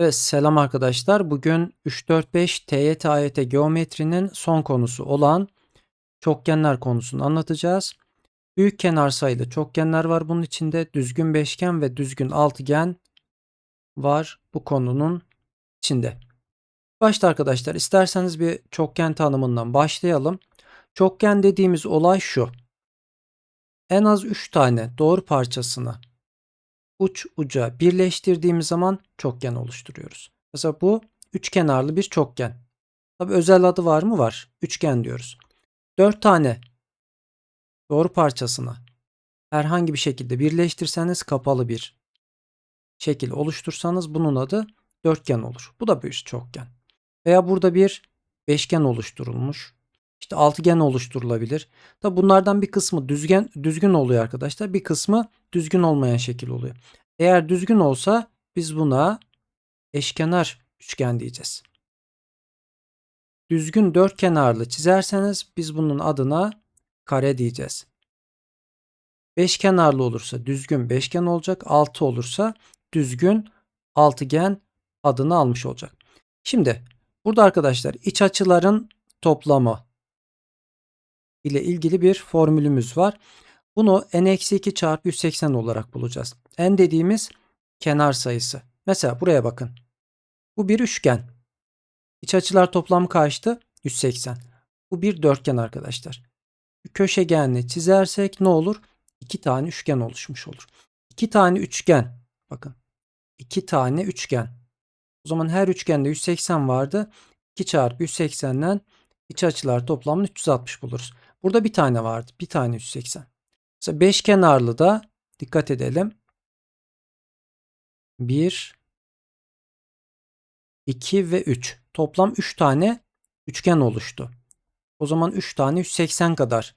Evet, selam arkadaşlar. Bugün 3-4-5 TYT AYT geometrinin son konusu olan çokgenler konusunu anlatacağız. Büyük kenar sayılı çokgenler var bunun içinde. Düzgün beşgen ve düzgün altıgen var bu konunun içinde. Başta arkadaşlar isterseniz bir çokgen tanımından başlayalım. Çokgen dediğimiz olay şu. En az 3 tane doğru parçasını uç uca birleştirdiğimiz zaman çokgen oluşturuyoruz. Mesela bu üç kenarlı bir çokgen. Tabi özel adı var mı? Var. Üçgen diyoruz. Dört tane doğru parçasını herhangi bir şekilde birleştirseniz kapalı bir şekil oluştursanız bunun adı dörtgen olur. Bu da bir çokgen. Veya burada bir beşgen oluşturulmuş. İşte altıgen oluşturulabilir. Tabi bunlardan bir kısmı düzgen düzgün oluyor arkadaşlar. Bir kısmı düzgün olmayan şekil oluyor. Eğer düzgün olsa biz buna eşkenar üçgen diyeceğiz. Düzgün dört kenarlı çizerseniz biz bunun adına kare diyeceğiz. Beş kenarlı olursa düzgün beşgen olacak. Altı olursa düzgün altıgen adını almış olacak. Şimdi burada arkadaşlar iç açıların toplamı ile ilgili bir formülümüz var. Bunu n-2 çarpı 180 olarak bulacağız. n dediğimiz kenar sayısı. Mesela buraya bakın. Bu bir üçgen. İç açılar toplamı kaçtı? 180. Bu bir dörtgen arkadaşlar. Köşegenli çizersek ne olur? İki tane üçgen oluşmuş olur. İki tane üçgen. Bakın. İki tane üçgen. O zaman her üçgende 180 vardı. 2 çarpı 180'den iç açılar toplamını 360 buluruz. Burada bir tane vardı. Bir tane 180. Mesela 5 kenarlı da dikkat edelim. 1 2 ve 3. Toplam 3 tane üçgen oluştu. O zaman 3 tane 180 kadar.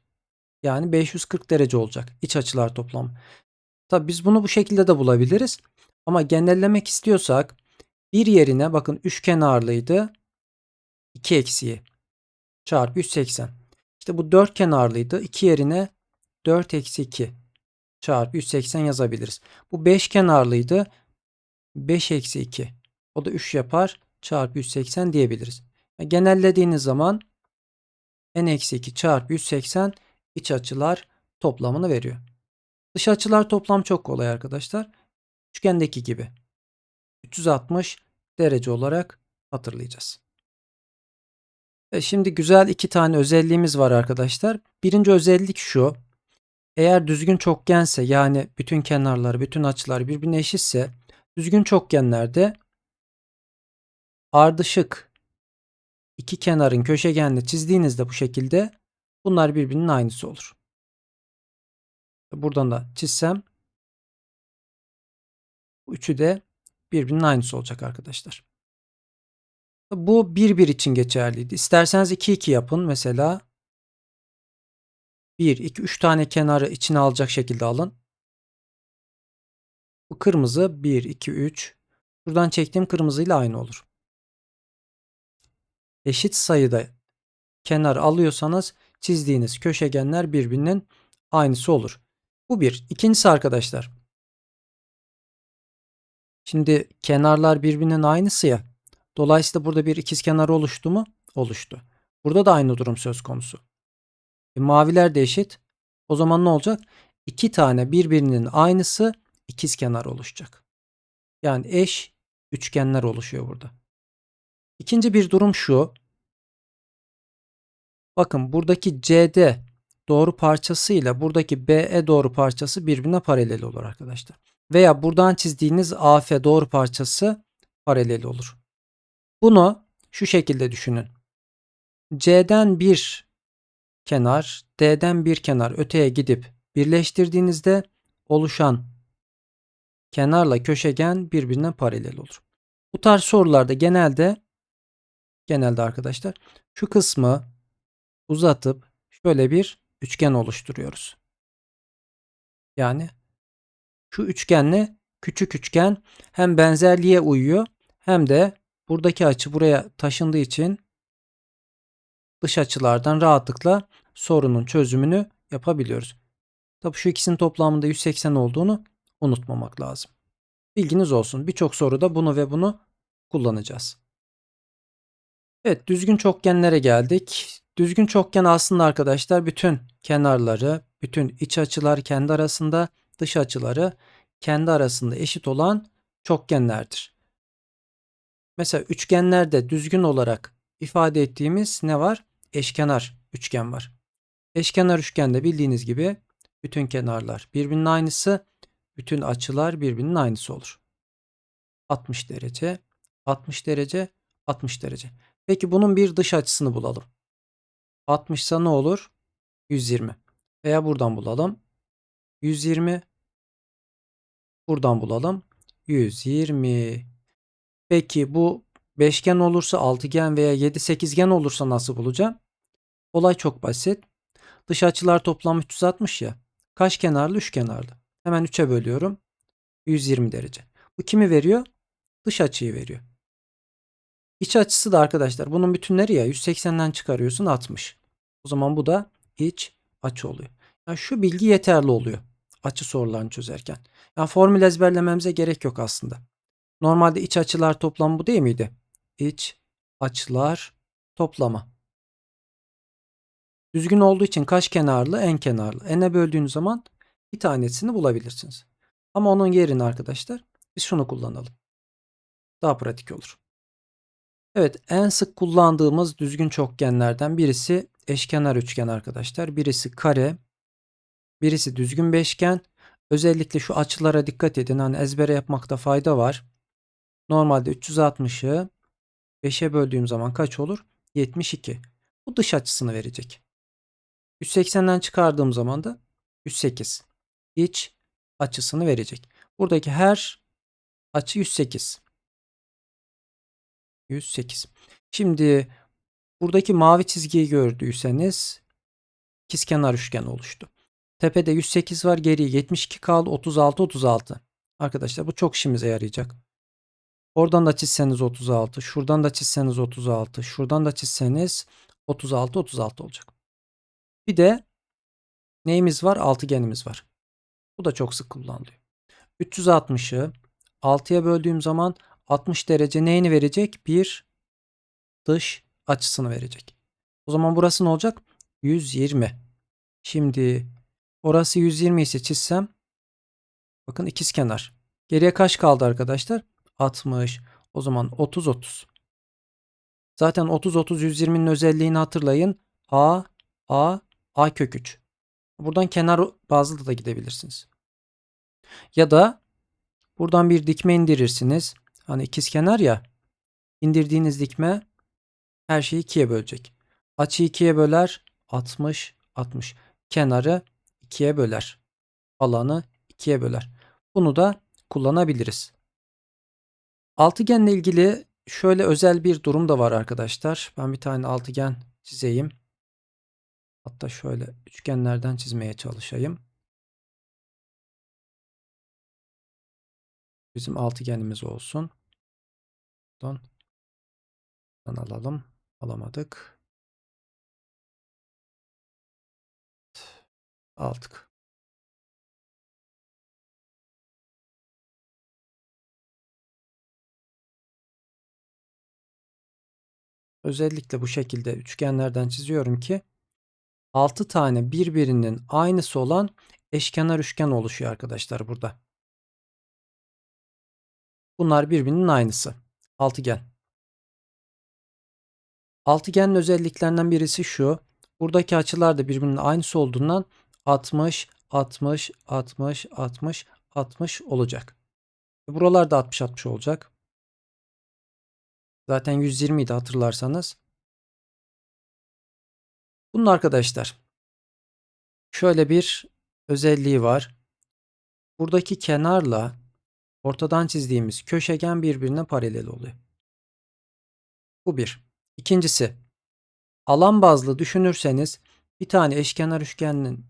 Yani 540 derece olacak iç açılar toplam. Tabi biz bunu bu şekilde de bulabiliriz. Ama genellemek istiyorsak bir yerine bakın 3 kenarlıydı. 2 eksiği çarpı 180. İşte bu 4 kenarlıydı. 2 yerine 4 eksi 2 çarpı 180 yazabiliriz. Bu 5 kenarlıydı. 5 eksi 2. O da 3 yapar. Çarpı 180 diyebiliriz. Yani genellediğiniz zaman n eksi 2 çarpı 180 iç açılar toplamını veriyor. Dış açılar toplam çok kolay arkadaşlar. Üçgendeki gibi. 360 derece olarak hatırlayacağız. E şimdi güzel iki tane özelliğimiz var arkadaşlar. Birinci özellik şu. Eğer düzgün çokgense yani bütün kenarları, bütün açılar birbirine eşitse düzgün çokgenlerde ardışık iki kenarın köşegenini çizdiğinizde bu şekilde bunlar birbirinin aynısı olur. Buradan da çizsem üçü de birbirinin aynısı olacak arkadaşlar. Bu 1 1 için geçerliydi. İsterseniz 2 2 yapın mesela. 1 2 3 tane kenarı içine alacak şekilde alın. Bu kırmızı 1 2 3. Buradan çektiğim kırmızıyla aynı olur. Eşit sayıda kenar alıyorsanız çizdiğiniz köşegenler birbirinin aynısı olur. Bu bir. İkincisi arkadaşlar. Şimdi kenarlar birbirinin aynısı ya. Dolayısıyla burada bir ikizkenar oluştu mu? Oluştu. Burada da aynı durum söz konusu. E, maviler de eşit. O zaman ne olacak? İki tane birbirinin aynısı ikizkenar oluşacak. Yani eş üçgenler oluşuyor burada. İkinci bir durum şu. Bakın buradaki CD doğru parçası ile buradaki BE doğru parçası birbirine paralel olur arkadaşlar. Veya buradan çizdiğiniz AF doğru parçası paralel olur. Bunu şu şekilde düşünün. C'den bir kenar, D'den bir kenar öteye gidip birleştirdiğinizde oluşan kenarla köşegen birbirine paralel olur. Bu tarz sorularda genelde genelde arkadaşlar şu kısmı uzatıp şöyle bir üçgen oluşturuyoruz. Yani şu üçgenle küçük üçgen hem benzerliğe uyuyor hem de Buradaki açı buraya taşındığı için dış açılardan rahatlıkla sorunun çözümünü yapabiliyoruz. Tabi şu ikisinin toplamında 180 olduğunu unutmamak lazım. Bilginiz olsun. Birçok soruda bunu ve bunu kullanacağız. Evet düzgün çokgenlere geldik. Düzgün çokgen aslında arkadaşlar bütün kenarları, bütün iç açılar kendi arasında, dış açıları kendi arasında eşit olan çokgenlerdir. Mesela üçgenlerde düzgün olarak ifade ettiğimiz ne var? Eşkenar üçgen var. Eşkenar üçgende bildiğiniz gibi bütün kenarlar birbirinin aynısı, bütün açılar birbirinin aynısı olur. 60 derece, 60 derece, 60 derece. Peki bunun bir dış açısını bulalım. 60 ise ne olur? 120. Veya buradan bulalım. 120. Buradan bulalım. 120. Peki bu beşgen olursa altıgen veya 7 sekizgen olursa nasıl bulacağım? Olay çok basit. Dış açılar toplam 360 ya. Kaç kenarlı? 3 kenarlı. Hemen 3'e bölüyorum. 120 derece. Bu kimi veriyor? Dış açıyı veriyor. İç açısı da arkadaşlar bunun bütünleri ya 180'den çıkarıyorsun 60. O zaman bu da iç açı oluyor. Yani şu bilgi yeterli oluyor açı sorularını çözerken. Yani formül ezberlememize gerek yok aslında. Normalde iç açılar toplamı bu değil miydi? İç açılar toplama. Düzgün olduğu için kaç kenarlı? En kenarlı. N'e böldüğünüz zaman bir tanesini bulabilirsiniz. Ama onun yerine arkadaşlar biz şunu kullanalım. Daha pratik olur. Evet en sık kullandığımız düzgün çokgenlerden birisi eşkenar üçgen arkadaşlar. Birisi kare, birisi düzgün beşgen. Özellikle şu açılara dikkat edin. Hani ezbere yapmakta fayda var. Normalde 360'ı 5'e böldüğüm zaman kaç olur? 72. Bu dış açısını verecek. 180'den çıkardığım zaman da 108. İç açısını verecek. Buradaki her açı 108. 108. Şimdi buradaki mavi çizgiyi gördüyseniz ikizkenar üçgen oluştu. Tepede 108 var, geriye 72 kaldı. 36 36. Arkadaşlar bu çok işimize yarayacak. Oradan da çizseniz 36, şuradan da çizseniz 36, şuradan da çizseniz 36 36 olacak. Bir de neyimiz var? Altıgenimiz var. Bu da çok sık kullanılıyor. 360'ı 6'ya böldüğüm zaman 60 derece neyini verecek? Bir dış açısını verecek. O zaman burası ne olacak? 120. Şimdi orası 120 ise çizsem bakın ikiz kenar. Geriye kaç kaldı arkadaşlar? 60. O zaman 30 30. Zaten 30 30 120'nin özelliğini hatırlayın. A A A kök 3. Buradan kenar bazlı da gidebilirsiniz. Ya da buradan bir dikme indirirsiniz. Hani ikiz kenar ya. İndirdiğiniz dikme her şeyi ikiye bölecek. Açı ikiye böler 60 60. Kenarı ikiye böler. Alanı ikiye böler. Bunu da kullanabiliriz. Altıgenle ilgili şöyle özel bir durum da var arkadaşlar. Ben bir tane altıgen çizeyim. Hatta şöyle üçgenlerden çizmeye çalışayım. Bizim altıgenimiz olsun. Buradan alalım. Alamadık. Aldık. Özellikle bu şekilde üçgenlerden çiziyorum ki 6 tane birbirinin aynısı olan eşkenar üçgen oluşuyor arkadaşlar burada. Bunlar birbirinin aynısı. Altıgen. Altıgenin özelliklerinden birisi şu. Buradaki açılar da birbirinin aynısı olduğundan 60, 60, 60, 60, 60 olacak. Buralar da 60, 60 olacak. Zaten 120 idi hatırlarsanız. Bunun arkadaşlar şöyle bir özelliği var. Buradaki kenarla ortadan çizdiğimiz köşegen birbirine paralel oluyor. Bu bir. İkincisi alan bazlı düşünürseniz bir tane eşkenar üçgenin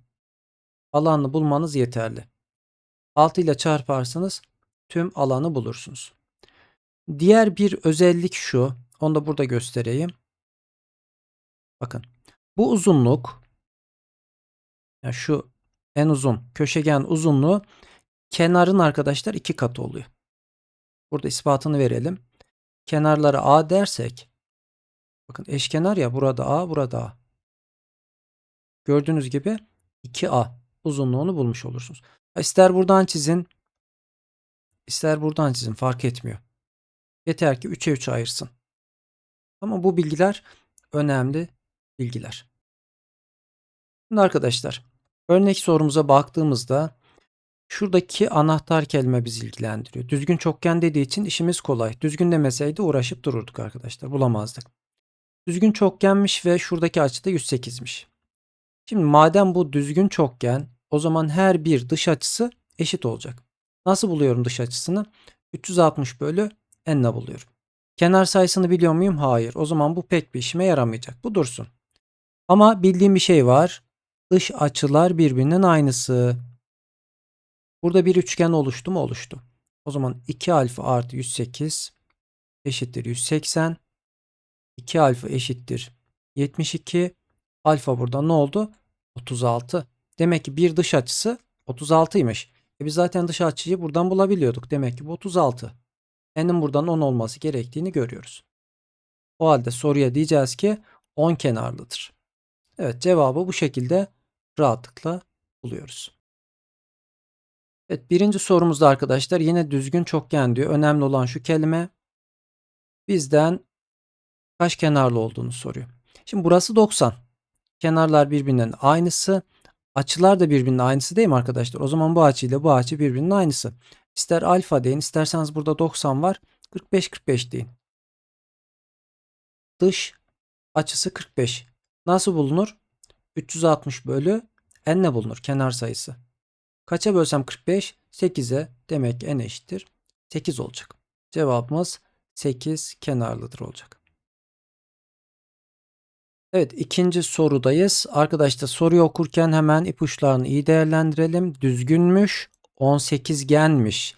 alanını bulmanız yeterli. 6 ile çarparsanız tüm alanı bulursunuz. Diğer bir özellik şu. Onu da burada göstereyim. Bakın. Bu uzunluk yani şu en uzun köşegen uzunluğu kenarın arkadaşlar iki katı oluyor. Burada ispatını verelim. kenarlara A dersek bakın eşkenar ya burada A burada A. Gördüğünüz gibi 2A uzunluğunu bulmuş olursunuz. İster buradan çizin ister buradan çizin fark etmiyor. Yeter ki 3'e 3 ayırsın. Ama bu bilgiler önemli bilgiler. Şimdi arkadaşlar örnek sorumuza baktığımızda şuradaki anahtar kelime bizi ilgilendiriyor. Düzgün çokgen dediği için işimiz kolay. Düzgün demeseydi uğraşıp dururduk arkadaşlar bulamazdık. Düzgün çokgenmiş ve şuradaki açı da 108'miş. Şimdi madem bu düzgün çokgen o zaman her bir dış açısı eşit olacak. Nasıl buluyorum dış açısını? 360 bölü n'le buluyorum. Kenar sayısını biliyor muyum? Hayır. O zaman bu pek bir işime yaramayacak. Bu dursun. Ama bildiğim bir şey var. Dış açılar birbirinin aynısı. Burada bir üçgen oluştu mu? Oluştu. O zaman 2 alfa artı 108 eşittir 180. 2 alfa eşittir 72. Alfa burada ne oldu? 36. Demek ki bir dış açısı 36'ymış. E biz zaten dış açıyı buradan bulabiliyorduk. Demek ki bu 36. N'in buradan 10 olması gerektiğini görüyoruz. O halde soruya diyeceğiz ki 10 kenarlıdır. Evet cevabı bu şekilde rahatlıkla buluyoruz. Evet birinci sorumuzda arkadaşlar yine düzgün çokgen diyor. Önemli olan şu kelime bizden kaç kenarlı olduğunu soruyor. Şimdi burası 90. Kenarlar birbirinin aynısı. Açılar da birbirinin aynısı değil mi arkadaşlar? O zaman bu açı ile bu açı birbirinin aynısı. İster alfa deyin, isterseniz burada 90 var. 45 45 deyin. Dış açısı 45. Nasıl bulunur? 360 bölü n bulunur kenar sayısı. Kaça bölsem 45? 8'e demek n eşittir 8 olacak. Cevabımız 8 kenarlıdır olacak. Evet ikinci sorudayız. Arkadaşlar soruyu okurken hemen ipuçlarını iyi değerlendirelim. Düzgünmüş 18 genmiş.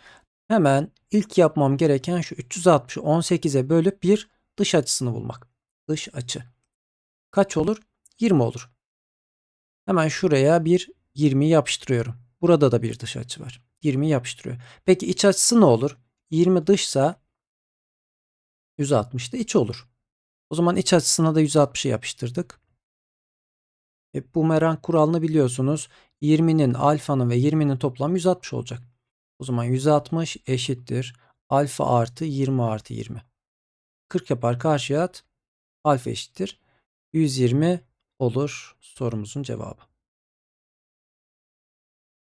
Hemen ilk yapmam gereken şu 360'ı 18'e bölüp bir dış açısını bulmak. Dış açı. Kaç olur? 20 olur. Hemen şuraya bir 20 yapıştırıyorum. Burada da bir dış açı var. 20 yapıştırıyor. Peki iç açısı ne olur? 20 dışsa 160 da iç olur. O zaman iç açısına da 160'ı yapıştırdık. E, bumerang kuralını biliyorsunuz. 20'nin alfanın ve 20'nin toplamı 160 olacak. O zaman 160 eşittir. Alfa artı 20 artı 20. 40 yapar karşıya at. Alfa eşittir. 120 olur sorumuzun cevabı.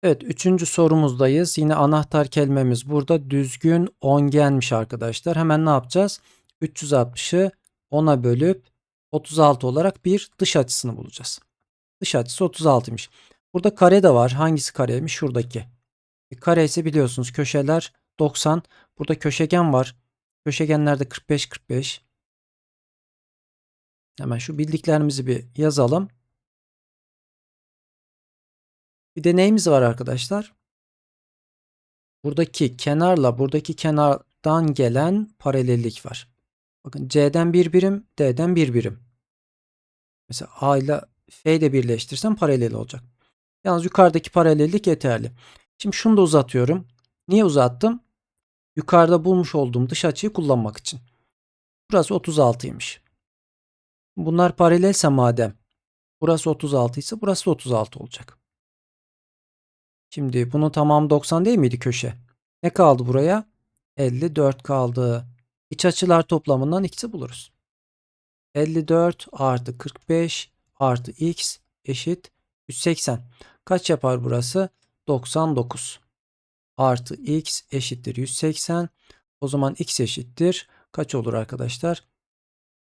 Evet üçüncü sorumuzdayız. Yine anahtar kelimemiz burada düzgün ongenmiş arkadaşlar. Hemen ne yapacağız? 360'ı 10'a bölüp 36 olarak bir dış açısını bulacağız. Dış açısı 36'ymış. Burada kare de var. Hangisi kareymiş? Şuradaki. E, kare ise biliyorsunuz köşeler 90. Burada köşegen var. Köşegenlerde 45 45. Hemen şu bildiklerimizi bir yazalım. Bir de neyimiz var arkadaşlar? Buradaki kenarla buradaki kenardan gelen paralellik var. Bakın C'den bir birim, D'den bir birim. Mesela A ile F ile birleştirsem paralel olacak. Yalnız yukarıdaki paralellik yeterli. Şimdi şunu da uzatıyorum. Niye uzattım? Yukarıda bulmuş olduğum dış açıyı kullanmak için. Burası 36'ymış. Bunlar paralelse madem burası 36 ise burası 36 olacak. Şimdi bunun tamamı 90 değil miydi köşe? Ne kaldı buraya? 54 kaldı. İç açılar toplamından x'i buluruz. 54 artı 45 artı x eşit 180. Kaç yapar burası? 99. Artı x eşittir 180. O zaman x eşittir. Kaç olur arkadaşlar?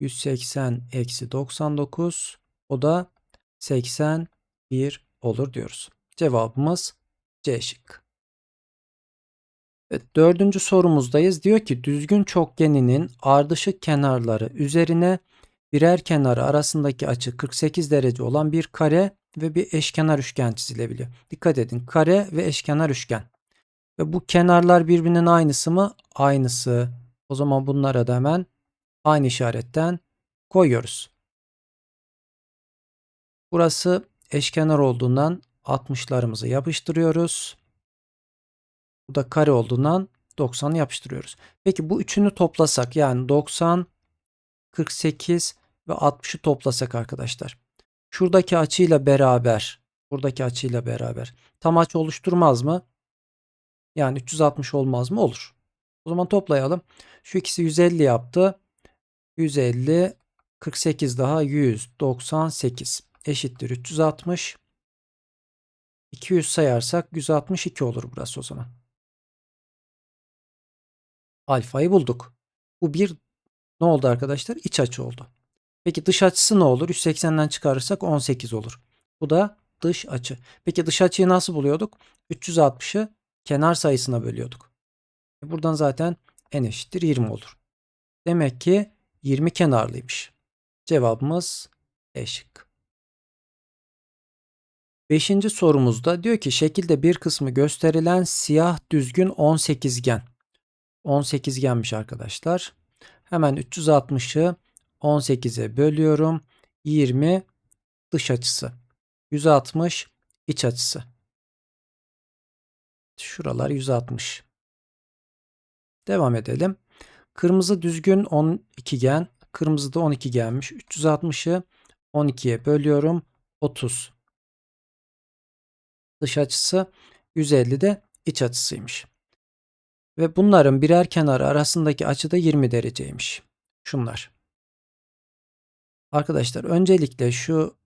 180 eksi 99. O da 81 olur diyoruz. Cevabımız C şık. Evet, dördüncü sorumuzdayız. Diyor ki düzgün çokgeninin ardışık kenarları üzerine birer kenarı arasındaki açı 48 derece olan bir kare ve bir eşkenar üçgen çizilebiliyor. Dikkat edin kare ve eşkenar üçgen. Ve bu kenarlar birbirinin aynısı mı? Aynısı. O zaman bunlara da hemen aynı işaretten koyuyoruz. Burası eşkenar olduğundan 60'larımızı yapıştırıyoruz. Bu da kare olduğundan 90'ı yapıştırıyoruz. Peki bu üçünü toplasak yani 90, 48 ve 60'ı toplasak arkadaşlar. Şuradaki açıyla beraber, buradaki açıyla beraber tam açı oluşturmaz mı? Yani 360 olmaz mı? Olur. O zaman toplayalım. Şu ikisi 150 yaptı. 150 48 daha 198 eşittir 360. 200 sayarsak 162 olur burası o zaman. Alfayı bulduk. Bu bir ne oldu arkadaşlar? İç açı oldu. Peki dış açısı ne olur? 180'den çıkarırsak 18 olur. Bu da dış açı. Peki dış açıyı nasıl buluyorduk? 360'ı kenar sayısına bölüyorduk. E, buradan zaten n eşittir 20 olur. Demek ki 20 kenarlıymış. Cevabımız E. Beşinci sorumuzda diyor ki şekilde bir kısmı gösterilen siyah düzgün 18gen. 18genmiş arkadaşlar. Hemen 360'ı 18'e bölüyorum. 20 dış açısı. 160 iç açısı. Şuralar 160. Devam edelim. Kırmızı düzgün 12 gen. Kırmızı da 12 gelmiş. 360'ı 12'ye bölüyorum. 30. Dış açısı 150 de iç açısıymış. Ve bunların birer kenarı arasındaki açı da 20 dereceymiş. Şunlar. Arkadaşlar öncelikle şu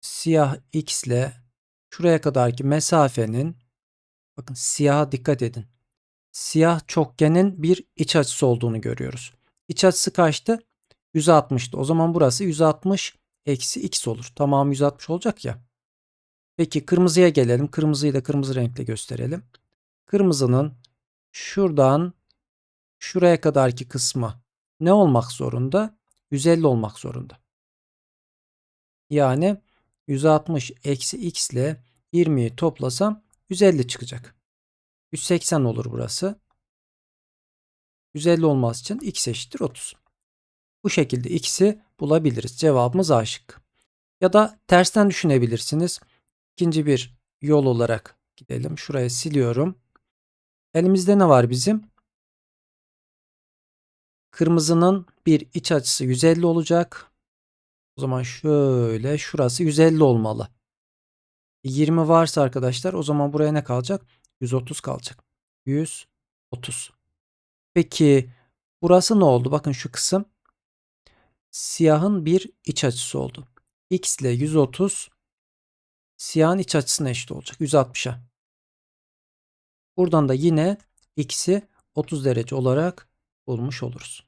siyah x ile şuraya kadarki mesafenin bakın siyaha dikkat edin. Siyah çokgenin bir iç açısı olduğunu görüyoruz. İç açısı kaçtı? 160'tı. O zaman burası 160 eksi x olur. Tamamı 160 olacak ya. Peki kırmızıya gelelim. Kırmızıyı da kırmızı renkle gösterelim. Kırmızının şuradan şuraya kadarki kısmı ne olmak zorunda? 150 olmak zorunda. Yani 160 eksi x ile 20'yi toplasam 150 çıkacak. 180 olur burası. 150 olması için x eşittir 30. Bu şekilde x'i bulabiliriz. Cevabımız A şıkkı. Ya da tersten düşünebilirsiniz. İkinci bir yol olarak gidelim. Şuraya siliyorum. Elimizde ne var bizim? Kırmızının bir iç açısı 150 olacak. O zaman şöyle şurası 150 olmalı. 20 varsa arkadaşlar o zaman buraya ne kalacak? 130 kalacak. 130. Peki burası ne oldu? Bakın şu kısım siyahın bir iç açısı oldu. X ile 130 siyahın iç açısına eşit olacak. 160'a. Buradan da yine x'i 30 derece olarak bulmuş oluruz.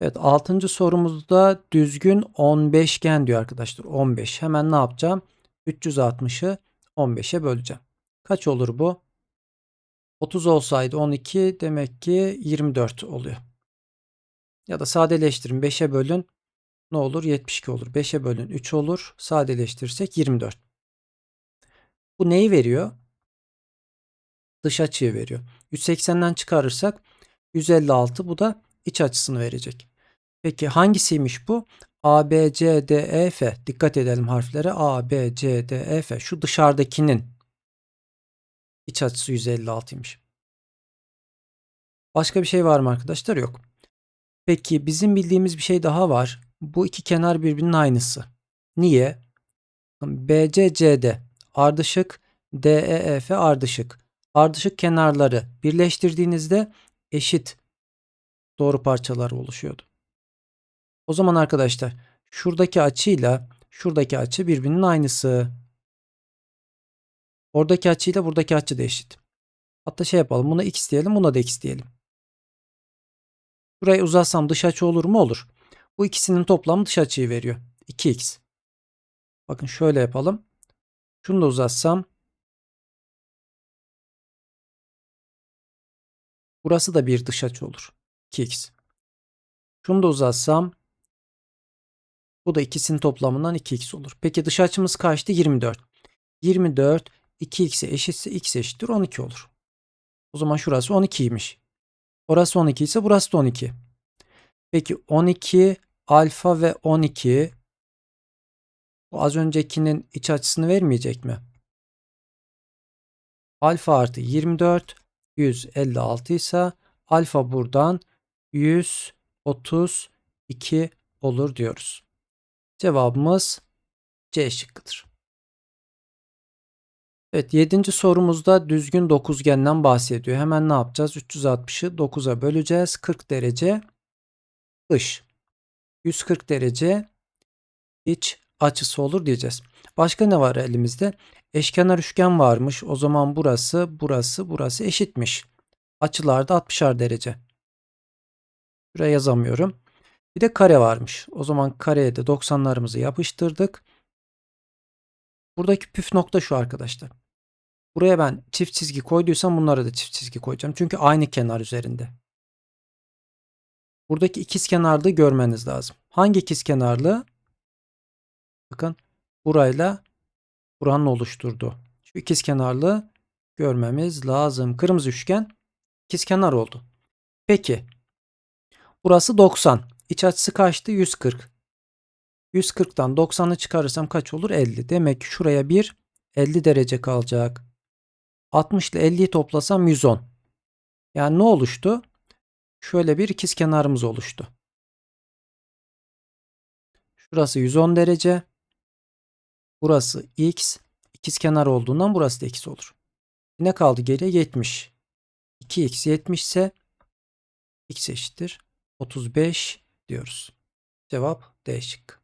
Evet 6. sorumuzda düzgün 15gen diyor arkadaşlar. 15. Hemen ne yapacağım? 360'ı 15'e böleceğim. Kaç olur bu? 30 olsaydı 12 demek ki 24 oluyor. Ya da sadeleştirin 5'e bölün ne olur? 72 olur. 5'e bölün 3 olur. Sadeleştirirsek 24. Bu neyi veriyor? Dış açıyı veriyor. 180'den çıkarırsak 156 bu da iç açısını verecek. Peki hangisiymiş bu? A, B, C, D, E, F. Dikkat edelim harflere. A, B, C, D, E, F. Şu dışarıdakinin iç açısı 156'ymış. Başka bir şey var mı arkadaşlar? Yok. Peki bizim bildiğimiz bir şey daha var. Bu iki kenar birbirinin aynısı. Niye? BC, CD ardışık, DEF ardışık. Ardışık kenarları birleştirdiğinizde eşit doğru parçalar oluşuyordu. O zaman arkadaşlar şuradaki açıyla şuradaki açı birbirinin aynısı. Oradaki açıyla buradaki açı da eşit. Hatta şey yapalım. Buna x diyelim. Buna da x diyelim. Burayı uzatsam dış açı olur mu? Olur. Bu ikisinin toplamı dış açıyı veriyor. 2x. Bakın şöyle yapalım. Şunu da uzatsam. Burası da bir dış açı olur. 2x. Şunu da uzatsam. Bu da ikisinin toplamından 2x olur. Peki dış açımız kaçtı? 24. 24 2x'e eşitse x eşittir 12 olur. O zaman şurası 12'ymiş. Orası 12 ise burası da 12. Peki 12 alfa ve 12 bu az öncekinin iç açısını vermeyecek mi? Alfa artı 24 156 ise alfa buradan 132 olur diyoruz. Cevabımız C şıkkıdır. Evet 7. sorumuzda düzgün dokuzgenden bahsediyor. Hemen ne yapacağız? 360'ı 9'a böleceğiz. 40 derece dış. 140 derece iç açısı olur diyeceğiz. Başka ne var elimizde? Eşkenar üçgen varmış. O zaman burası, burası, burası eşitmiş. Açılarda 60'ar derece. Şuraya yazamıyorum. Bir de kare varmış. O zaman kareye de 90'larımızı yapıştırdık. Buradaki püf nokta şu arkadaşlar. Buraya ben çift çizgi koyduysam bunlara da çift çizgi koyacağım. Çünkü aynı kenar üzerinde. Buradaki ikiz kenarlığı görmeniz lazım. Hangi ikiz kenarlığı? Bakın burayla buranın oluşturduğu. Şu ikiz kenarlığı görmemiz lazım. Kırmızı üçgen ikiz kenar oldu. Peki. Burası 90. İç açısı kaçtı? 140. 140'tan 90'ı çıkarırsam kaç olur? 50. Demek ki şuraya bir 50 derece kalacak. 60 ile 50'yi toplasam 110. Yani ne oluştu? Şöyle bir ikiz kenarımız oluştu. Şurası 110 derece. Burası x. İkiz kenar olduğundan burası da x olur. Ne kaldı geriye? 70. 2x 70 ise x eşittir. 35 diyoruz. Cevap D şıkkı.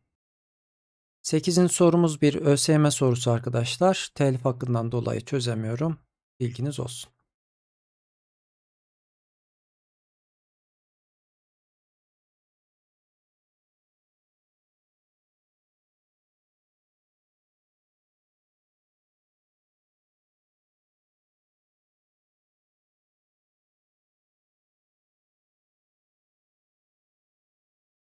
8. sorumuz bir ÖSYM sorusu arkadaşlar. Telif hakkından dolayı çözemiyorum. Bilginiz olsun.